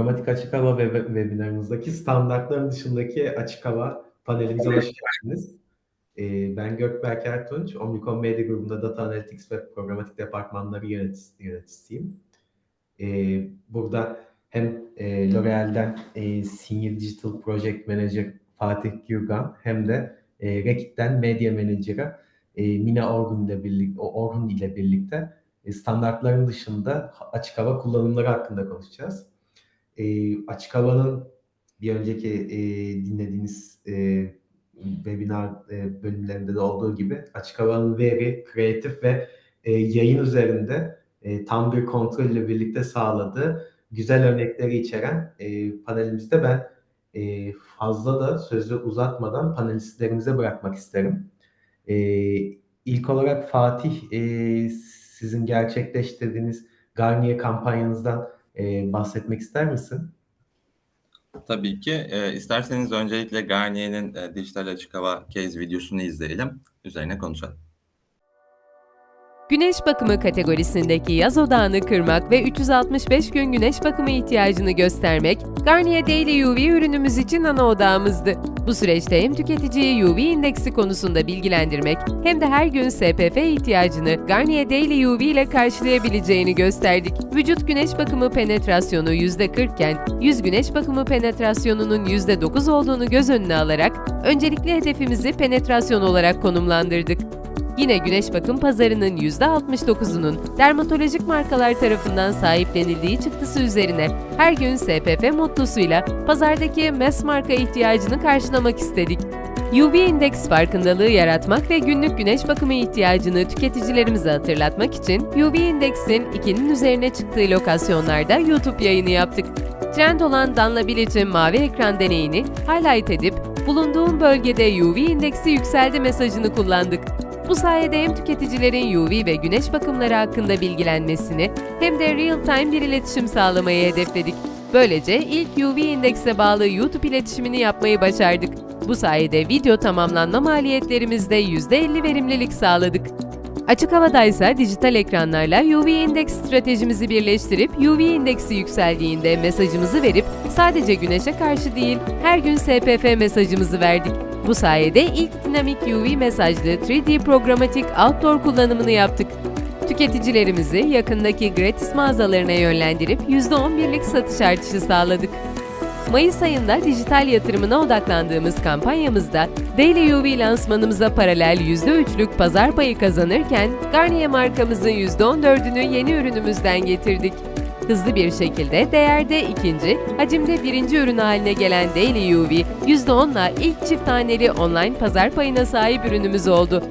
Programatik Açık Hava web webinarımızdaki standartların dışındaki açık hava panelimize hoş geldiniz. Ee, ben Gökberk Ertunç, Omnicom Media Grubu'nda Data Analytics ve Programatik Departmanları yönetic yöneticisiyim. Ee, burada hem e, L'Oreal'den e, Senior Digital Project Manager Fatih Gürgan hem de e, Rekit'ten Media Manager'a e, Mina Orgun ile birlikte, Orhun ile birlikte e, standartların dışında açık hava kullanımları hakkında konuşacağız. E, açık havanın bir önceki e, dinlediğiniz e, webinar e, bölümlerinde de olduğu gibi açık havanın veri, kreatif ve e, yayın üzerinde e, tam bir kontrol ile birlikte sağladığı güzel örnekleri içeren e, panelimizde ben e, fazla da sözü uzatmadan panelistlerimize bırakmak isterim. E, ilk olarak Fatih e, sizin gerçekleştirdiğiniz Garnier kampanyanızdan e, bahsetmek ister misin? Tabii ki. E, isterseniz öncelikle Garnier'in e, dijital açık hava case videosunu izleyelim. Üzerine konuşalım. Güneş bakımı kategorisindeki yaz odağını kırmak ve 365 gün güneş bakımı ihtiyacını göstermek, Garnier Daily UV ürünümüz için ana odağımızdı. Bu süreçte hem tüketiciyi UV indeksi konusunda bilgilendirmek hem de her gün SPF ihtiyacını Garnier Daily UV ile karşılayabileceğini gösterdik. Vücut güneş bakımı penetrasyonu %40 iken, yüz güneş bakımı penetrasyonunun %9 olduğunu göz önüne alarak öncelikli hedefimizi penetrasyon olarak konumlandırdık. Yine güneş bakım pazarının %69'unun dermatolojik markalar tarafından sahiplenildiği çıktısı üzerine her gün SPF mottosuyla pazardaki mass marka ihtiyacını karşılamak istedik. UV indeks farkındalığı yaratmak ve günlük güneş bakımı ihtiyacını tüketicilerimize hatırlatmak için UV indeksin 2'nin üzerine çıktığı lokasyonlarda YouTube yayını yaptık. Trend olan Danla Bilich'in mavi ekran deneyini highlight edip bulunduğum bölgede UV indeksi yükseldi mesajını kullandık. Bu sayede hem tüketicilerin UV ve güneş bakımları hakkında bilgilenmesini hem de real-time bir iletişim sağlamayı hedefledik. Böylece ilk UV indekse bağlı YouTube iletişimini yapmayı başardık. Bu sayede video tamamlanma maliyetlerimizde %50 verimlilik sağladık. Açık havadaysa dijital ekranlarla UV indeks stratejimizi birleştirip UV indeksi yükseldiğinde mesajımızı verip sadece güneşe karşı değil her gün SPF mesajımızı verdik. Bu sayede ilk dinamik UV mesajlı 3D programatik outdoor kullanımını yaptık. Tüketicilerimizi yakındaki gratis mağazalarına yönlendirip %11'lik satış artışı sağladık. Mayıs ayında dijital yatırımına odaklandığımız kampanyamızda Daily UV lansmanımıza paralel %3'lük pazar payı kazanırken Garnier markamızın %14'ünü yeni ürünümüzden getirdik. Hızlı bir şekilde değerde ikinci, hacimde birinci ürün haline gelen Daily UV, %10'la ilk çift taneli online pazar payına sahip ürünümüz oldu.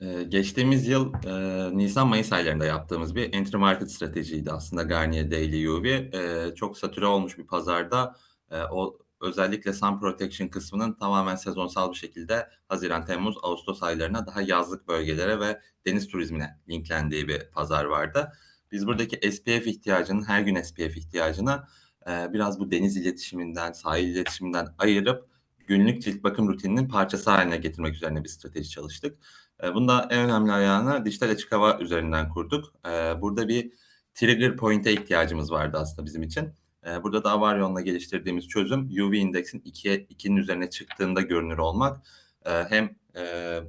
Ee, geçtiğimiz yıl e, Nisan-Mayıs aylarında yaptığımız bir entry market stratejiydi aslında Garnier Daily UV. E, çok satüre olmuş bir pazarda e, o özellikle sun protection kısmının tamamen sezonsal bir şekilde Haziran, Temmuz, Ağustos aylarına daha yazlık bölgelere ve deniz turizmine linklendiği bir pazar vardı. Biz buradaki SPF ihtiyacının, her gün SPF ihtiyacını e, biraz bu deniz iletişiminden, sahil iletişiminden ayırıp günlük cilt bakım rutininin parçası haline getirmek üzerine bir strateji çalıştık. E, bunda en önemli ayağını dijital açık hava üzerinden kurduk. E, burada bir trigger point'e ihtiyacımız vardı aslında bizim için. E, burada da Avaryon'la geliştirdiğimiz çözüm UV indeksin 2'ye 2'nin üzerine çıktığında görünür olmak. E, hem e,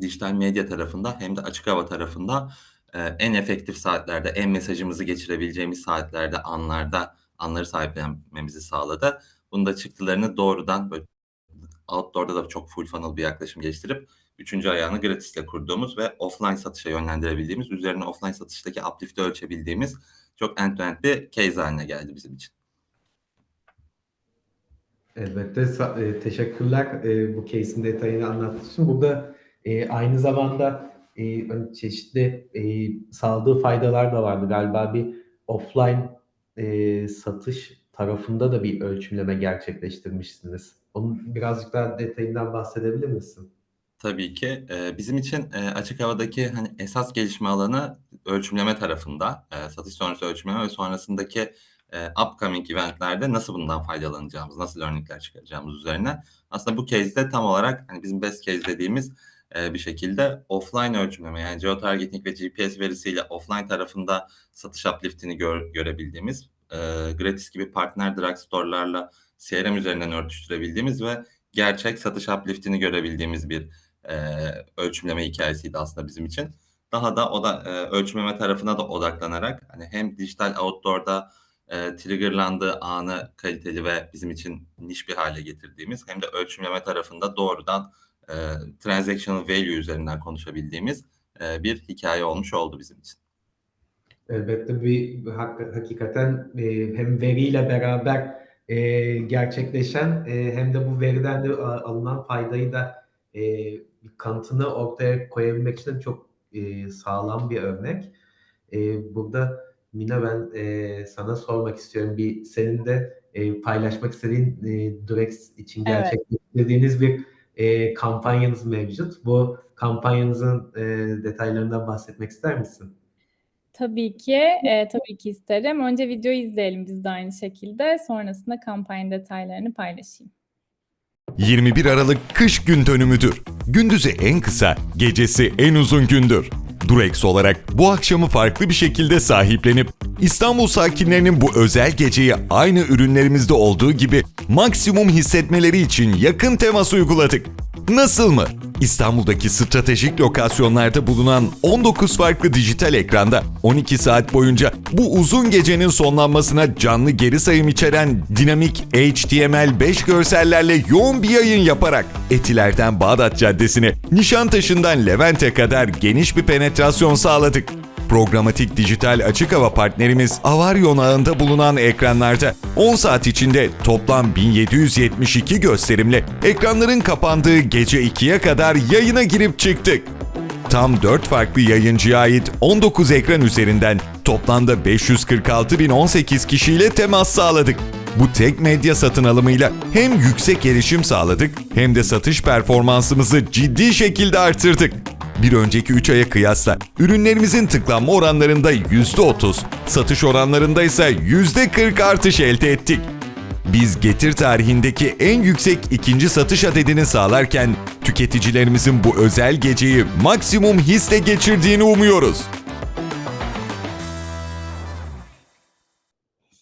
dijital medya tarafında hem de açık hava tarafında en efektif saatlerde, en mesajımızı geçirebileceğimiz saatlerde, anlarda anları sahiplenmemizi sağladı. Bunun da çıktılarını doğrudan böyle outdoor'da da çok full funnel bir yaklaşım geliştirip üçüncü ayağını gratisle kurduğumuz ve offline satışa yönlendirebildiğimiz, üzerine offline satıştaki uplift'i ölçebildiğimiz çok end-to-end bir case haline geldi bizim için. Elbette e, teşekkürler e, bu case'in detayını anlattığın için. Burada e, aynı zamanda e, hani çeşitli e, sağladığı faydalar da vardı. Galiba bir offline e, satış tarafında da bir ölçümleme gerçekleştirmişsiniz. Onun birazcık daha detayından bahsedebilir misin? Tabii ki. Ee, bizim için e, açık havadaki hani esas gelişme alanı ölçümleme tarafında, e, satış sonrası ölçümleme ve sonrasındaki e, upcoming eventlerde nasıl bundan faydalanacağımız, nasıl örnekler çıkaracağımız üzerine. Aslında bu case'de tam olarak hani bizim best case dediğimiz e, bir şekilde offline ölçümleme yani geotargeting ve GPS verisiyle offline tarafında satış uplift'ini gör, görebildiğimiz e, Gratis gibi partner drugstore'larla CRM üzerinden örtüştürebildiğimiz ve gerçek satış uplift'ini görebildiğimiz bir e, ölçümleme hikayesiydi aslında bizim için. Daha da o da e, ölçümleme tarafına da odaklanarak hani hem dijital outdoor'da e, triggerlandığı anı kaliteli ve bizim için niş bir hale getirdiğimiz hem de ölçümleme tarafında doğrudan e, transactional value üzerinden konuşabildiğimiz e, bir hikaye olmuş oldu bizim için. Elbette bir hak- hakikaten e, hem veriyle beraber e, gerçekleşen e, hem de bu veriden de alınan faydayı da e, bir kanıtını ortaya koyabilmek için çok e, sağlam bir örnek. E, burada Mina ben e, sana sormak istiyorum. Bir senin de e, paylaşmak istediğin e, Durex için Evet. gerçekleştirdiğiniz bir e, kampanyanız mevcut. Bu kampanyanızın e, detaylarından bahsetmek ister misin? Tabii ki, eee, tabii ki isterim. Önce videoyu izleyelim biz de aynı şekilde. Sonrasında kampanya detaylarını paylaşayım. 21 Aralık kış gün dönümüdür. Gündüzü en kısa, gecesi en uzun gündür. Durex olarak bu akşamı farklı bir şekilde sahiplenip İstanbul sakinlerinin bu özel geceyi aynı ürünlerimizde olduğu gibi maksimum hissetmeleri için yakın temas uyguladık. Nasıl mı? İstanbul'daki stratejik lokasyonlarda bulunan 19 farklı dijital ekranda 12 saat boyunca bu uzun gecenin sonlanmasına canlı geri sayım içeren dinamik HTML5 görsellerle yoğun bir yayın yaparak Etiler'den Bağdat Caddesi'ne, Nişantaşı'ndan Levent'e kadar geniş bir penetrasyon sağladık. Programatik dijital açık hava partnerimiz Avaryon ağında bulunan ekranlarda 10 saat içinde toplam 1772 gösterimle ekranların kapandığı gece 2'ye kadar yayına girip çıktık. Tam 4 farklı yayıncıya ait 19 ekran üzerinden toplamda 546.018 kişiyle temas sağladık. Bu tek medya satın alımıyla hem yüksek erişim sağladık hem de satış performansımızı ciddi şekilde artırdık. Bir önceki 3 aya kıyasla ürünlerimizin tıklanma oranlarında %30, satış oranlarında ise %40 artış elde ettik. Biz Getir tarihindeki en yüksek ikinci satış adedini sağlarken tüketicilerimizin bu özel geceyi maksimum hisle geçirdiğini umuyoruz.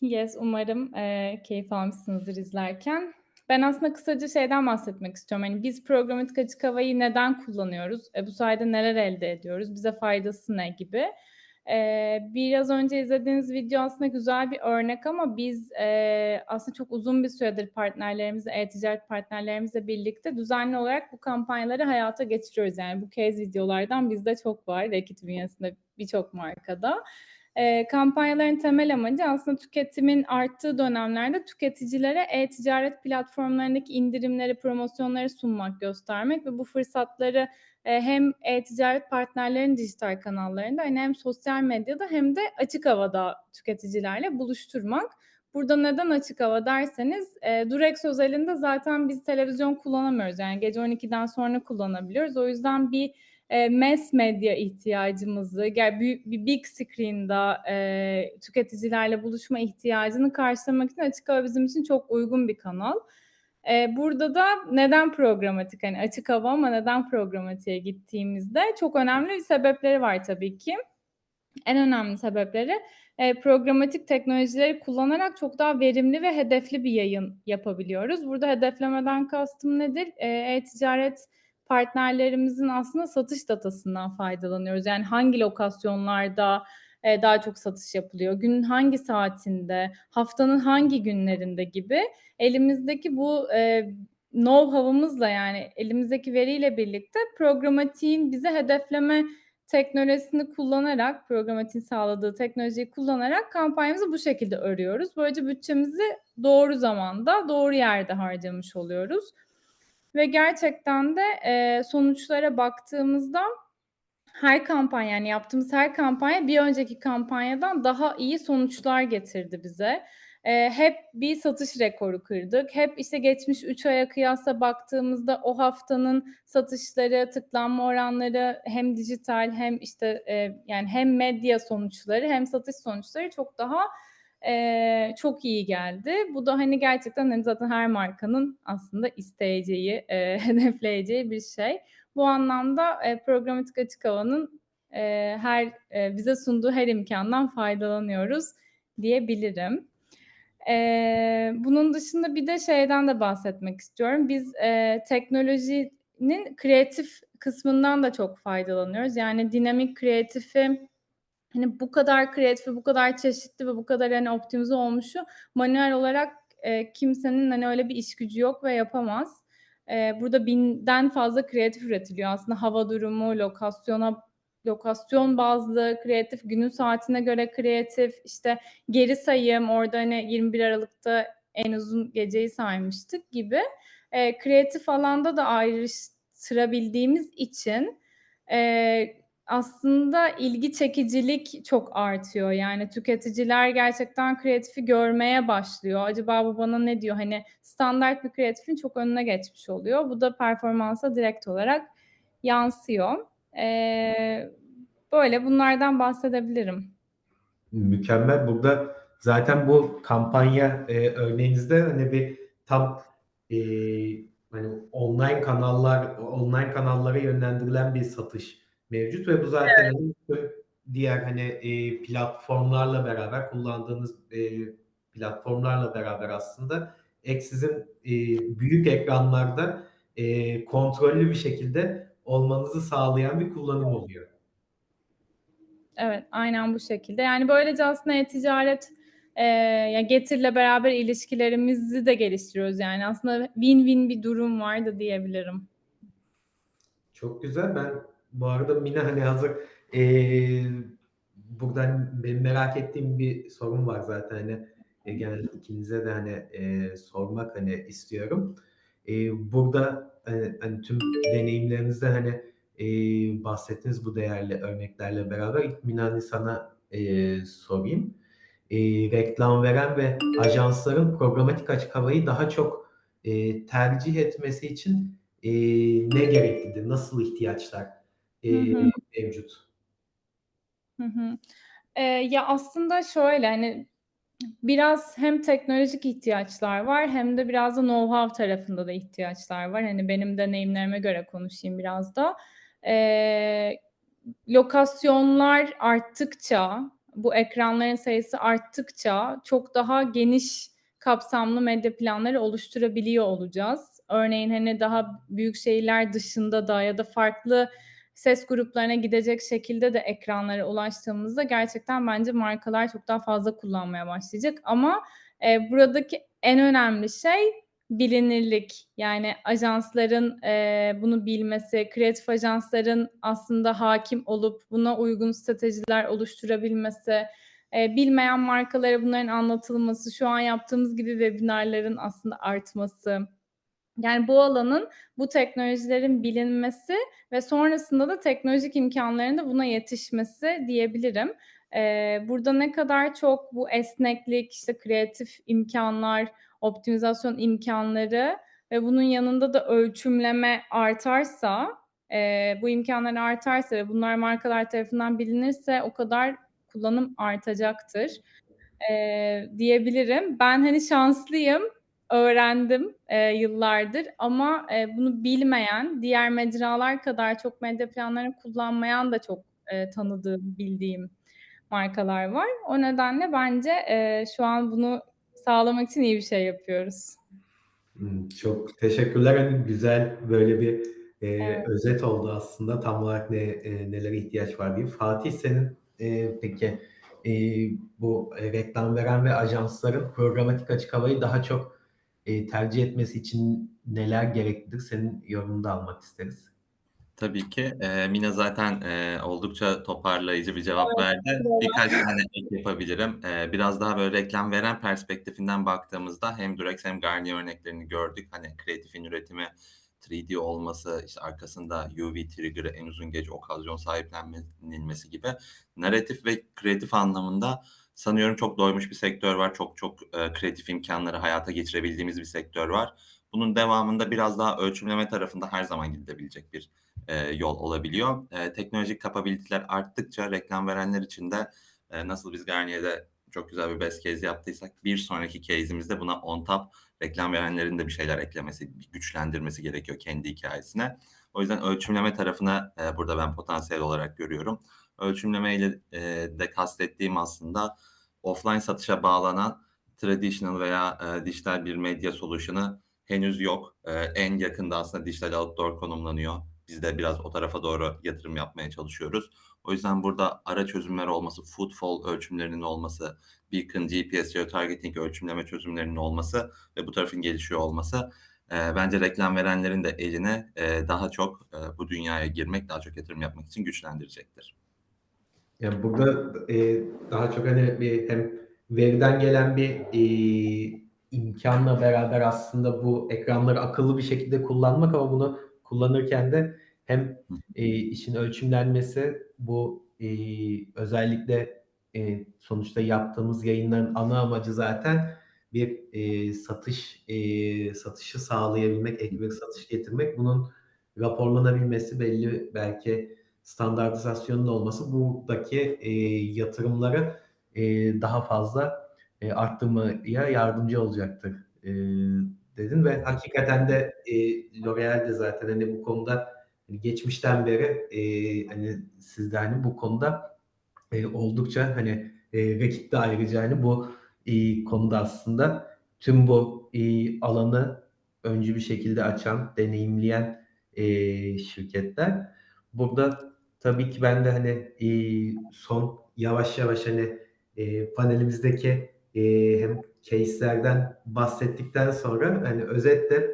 Yes, umarım eee, keyif almışsınızdır izlerken. Ben aslında kısaca şeyden bahsetmek istiyorum. Hani biz programatik açık havayı neden kullanıyoruz? E, bu sayede neler elde ediyoruz? Bize faydası ne gibi? Eee, biraz önce izlediğiniz video aslında güzel bir örnek ama biz eee, aslında çok uzun bir süredir partnerlerimizle, e-ticaret partnerlerimizle birlikte düzenli olarak bu kampanyaları hayata geçiriyoruz. Yani bu case videolardan bizde çok var. Rekit bünyesinde birçok markada. Eee, kampanyaların temel amacı aslında tüketimin arttığı dönemlerde tüketicilere e-ticaret platformlarındaki indirimleri, promosyonları sunmak, göstermek ve bu fırsatları eee, hem e-ticaret partnerlerinin dijital kanallarında hani hem sosyal medyada hem de açık havada tüketicilerle buluşturmak. Burada neden açık hava derseniz eee, Durex özelinde zaten biz televizyon kullanamıyoruz. Yani gece 12'den sonra kullanabiliyoruz. O yüzden bir eee, mass medya ihtiyacımızı, yani büyük bir big screen'da eee, tüketicilerle buluşma ihtiyacını karşılamak için açık hava bizim için çok uygun bir kanal. Eee, burada da neden programatik? Hani açık hava ama neden programatiğe gittiğimizde çok önemli sebepleri var tabii ki. En önemli sebepleri eee, programatik teknolojileri kullanarak çok daha verimli ve hedefli bir yayın yapabiliyoruz. Burada hedeflemeden kastım nedir? Eee, e-ticaret partnerlerimizin aslında satış datasından faydalanıyoruz. Yani hangi lokasyonlarda eee, daha çok satış yapılıyor, günün hangi saatinde, haftanın hangi günlerinde gibi elimizdeki bu eee know-how'ımızla yani elimizdeki veriyle birlikte programatiğin bize hedefleme teknolojisini kullanarak, programatiğin sağladığı teknolojiyi kullanarak kampanyamızı bu şekilde örüyoruz. Böylece bütçemizi doğru zamanda, doğru yerde harcamış oluyoruz. Ve gerçekten de eee, sonuçlara baktığımızda her kampanya yani yaptığımız her kampanya bir önceki kampanyadan daha iyi sonuçlar getirdi bize. Eee, hep bir satış rekoru kırdık. Hep işte geçmiş 3 aya kıyasla baktığımızda o haftanın satışları, tıklanma oranları hem dijital hem işte eee, yani hem medya sonuçları hem satış sonuçları çok daha eee, çok iyi geldi. Bu da hani gerçekten hani zaten her markanın aslında isteyeceği, eee, hedefleyeceği bir şey. Bu anlamda eee, programatik açık havanın eee, her eee, bize sunduğu her imkandan faydalanıyoruz diyebilirim. Eee, bunun dışında bir de şeyden de bahsetmek istiyorum. Biz, eee, teknolojinin kreatif kısmından da çok faydalanıyoruz. Yani dinamik kreatifi, hani, bu kadar kreatif bu kadar çeşitli ve bu kadar, hani, optimize olmuşu manuel olarak, eee, kimsenin, hani, öyle bir işgücü yok ve yapamaz. Eee, burada binden fazla kreatif üretiliyor. Aslında hava durumu, lokasyona lokasyon bazlı kreatif, günün saatine göre kreatif, işte, geri sayım, orada, hani, 21 Aralık'ta en uzun geceyi saymıştık gibi. Eee, kreatif alanda da ayrıştırabildiğimiz için, eee, aslında ilgi çekicilik çok artıyor. Yani tüketiciler gerçekten kreatifi görmeye başlıyor. Acaba bu bana ne diyor? Hani, standart bir kreatifin çok önüne geçmiş oluyor. Bu da performansa direkt olarak yansıyor. Eee, böyle bunlardan bahsedebilirim. Mükemmel. Burada zaten bu kampanya, eee, örneğinizde, hani, bir tam, eee, hani, online kanallar online kanallara yönlendirilen bir satış mevcut ve bu zaten, Evet. hani, diğer, hani, eee, platformlarla beraber kullandığınız, eee, platformlarla beraber aslında ek sizin, eee, büyük ekranlarda, eee, kontrollü bir şekilde olmanızı sağlayan bir kullanım oluyor. Evet, aynen bu şekilde. Yani, böylece aslında e-ticaret, eee, ya, Getir'le beraber ilişkilerimizi de geliştiriyoruz. Yani, aslında win-win bir durum var da diyebilirim. Çok güzel. Ben bu arada Mine, hani, hazır, eee, buradan benim merak ettiğim bir sorum var zaten, hani, eee, genelde ikinize de, hani, eee, sormak, hani, istiyorum. Eee, burada, eee, hani, tüm deneyimlerinizden, hani, eee, bahsettiniz bu değerli örneklerle beraber. İlk Mine, hani, sana, eee, sorayım. Eee, reklam veren ve ajansların programatik açık havayı daha çok, eee, tercih etmesi için, eee, ne gereklidir? Nasıl ihtiyaçlar, eee, hı. mevcut? Hı hı. Eee, ya, aslında şöyle, hani, biraz hem teknolojik ihtiyaçlar var hem de biraz da know-how tarafında da ihtiyaçlar var. Hani, benim deneyimlerime göre konuşayım biraz da. Eee, lokasyonlar arttıkça, bu ekranların sayısı arttıkça çok daha geniş kapsamlı medya planları oluşturabiliyor olacağız. Örneğin, hani, daha büyük şehirler dışında da ya da farklı ses gruplarına gidecek şekilde de ekranlara ulaştığımızda gerçekten bence markalar çok daha fazla kullanmaya başlayacak ama, eee, buradaki en önemli şey bilinirlik. Yani ajansların, eee, bunu bilmesi, kreatif ajansların aslında hâkim olup buna uygun stratejiler oluşturabilmesi, eee, bilmeyen markalara bunların anlatılması, şu an yaptığımız gibi webinarların aslında artması. Yani bu alanın, bu teknolojilerin bilinmesi ve sonrasında da teknolojik imkânların da buna yetişmesi diyebilirim. Eee, burada ne kadar çok bu esneklik, işte, kreatif imkânlar, optimizasyon imkânları ve bunun yanında da ölçümleme artarsa, eee, bu imkânlar artarsa ve bunlar markalar tarafından bilinirse o kadar kullanım artacaktır, eee, diyebilirim. Ben, hani, şanslıyım, öğrendim, eee, yıllardır ama, eee, bunu bilmeyen, diğer mecralar kadar çok medya planlarını kullanmayan da çok, eee, tanıdığım, bildiğim markalar var. O nedenle bence, eee, şu an bunu sağlamak için iyi bir şey yapıyoruz. Hımm, çok teşekkürler. Hani, güzel böyle bir, eee, Evet. özet oldu aslında tam olarak ne eee, nelere ihtiyaç var diye. Fatih senin, eee, peki, eee, bu, eee, reklam veren ve ajansların programatik açık havayı daha çok, eee, tercih etmesi için neler gereklidir? Senin yorumunu da almak isteriz. Tabii ki. Eee, Mine zaten, eee, oldukça toparlayıcı bir cevap Evet, verdi. Birkaç tane ek yapabilirim. Eee, biraz daha böyle reklam veren perspektifinden baktığımızda hem Durex hem Garnier örneklerini gördük. Hani, kreatifin üretimi 3D olması, işte, arkasında UV trigger'ı, en uzun gece okazyon sahiplenilmesi gibi naratif ve kreatif anlamında sanıyorum çok doymuş bir sektör var. Çok çok, eee, kreatif imkânları hayata geçirebildiğimiz bir sektör var. Bunun devamında biraz daha ölçümleme tarafında her zaman gidilebilecek bir, eee, yol olabiliyor. Eee, teknolojik capability'ler arttıkça reklam verenler için de, eee, nasıl biz Garnier'de çok güzel bir best case yaptıysak bir sonraki case'imizde buna on top reklam verenlerin de bir şeyler eklemesi, güçlendirmesi gerekiyor kendi hikâyesine. O yüzden ölçümleme tarafını, eee, burada ben potansiyel olarak görüyorum. Ölçümlemeyle, eee, de kastettiğim aslında offline satışa bağlanan traditional veya e, dijital bir medya solution'ı henüz yok. E, en yakında aslında dijital outdoor konumlanıyor. Biz de biraz o tarafa doğru yatırım yapmaya çalışıyoruz. O yüzden burada ara çözümler olması, footfall ölçümlerinin olması, beacon, GPS, geotargeting ölçümleme çözümlerinin olması ve bu tarafın gelişiyor olması e, bence reklam verenlerin de eline e, daha çok e, bu dünyaya girmek, daha çok yatırım yapmak için güçlendirecektir. Yani burada e, daha çok hani bir hem veriden gelen bir e, imkanla beraber aslında bu ekranları akıllı bir şekilde kullanmak ama bunu kullanırken de hem e, işin ölçümlenmesi bu e, özellikle e, sonuçta yaptığımız yayınların ana amacı zaten bir e, satış e, satışı sağlayabilmek, ek satış getirmek. Bunun raporlanabilmesi belli belki standartizasyonun olması buradaki e, yatırımları e, daha fazla e, arttırmaya yardımcı olacaktır e, dedin ve hakikaten de e, L'Oreal de zaten hani bu konuda hani geçmişten beri e, hani siz de hani bu konuda e, oldukça hani e, rakip de ayrıca hani bu e, konuda aslında tüm bu e, alanı öncü bir şekilde açan, deneyimleyen e, şirketler. Burada tabii ki ben de hani e, son yavaş yavaş hani e, panelimizdeki e, hem case'lerden bahsettikten sonra hani özetle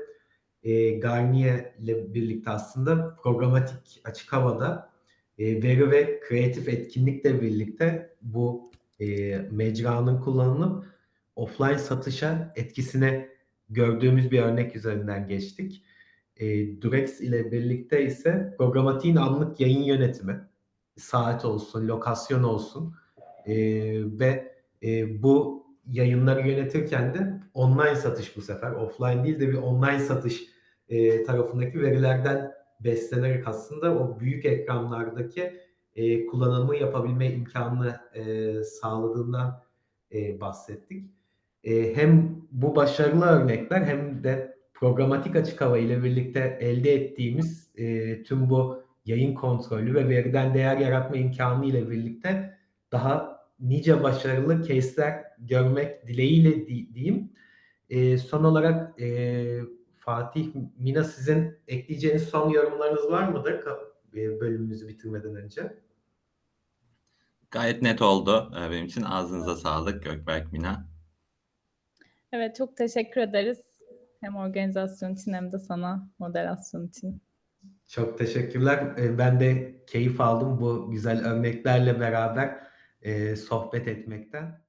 e, Garnier ile birlikte aslında programatik açık havada e, veri ve kreatif etkinlikle birlikte bu e, mecranın kullanılıp offline satışa etkisine gördüğümüz bir örnek üzerinden geçtik. E, Durex ile birlikte ise programatiğin anlık yayın yönetimi, saat olsun, lokasyon olsun. E, ve e, bu yayınları yönetirken de online satış bu sefer, offline değil de bir online satış e, tarafındaki verilerden beslenerek aslında o büyük ekranlardaki e, kullanımı yapabilme imkanını e, sağladığından e, bahsettik. E, hem bu başarılı örnekler hem de programatik açık hava ile birlikte elde ettiğimiz e, tüm bu yayın kontrolü ve veriden değer yaratma imkanı ile birlikte daha nice başarılı case'ler görmek dileğiyle di- diyeyim. E, son olarak e, Fatih, Mina sizin ekleyeceğiniz son yorumlarınız var mıdır ka- e, bölümümüzü bitirmeden önce? Gayet net oldu e, benim için. Ağzınıza sağlık Gökberk, Mina. Evet çok teşekkür ederiz. Hem organizasyon için hem de sana moderasyon için. Çok teşekkürler. E, Ben de keyif aldım bu güzel örneklerle beraber e, sohbet etmekten.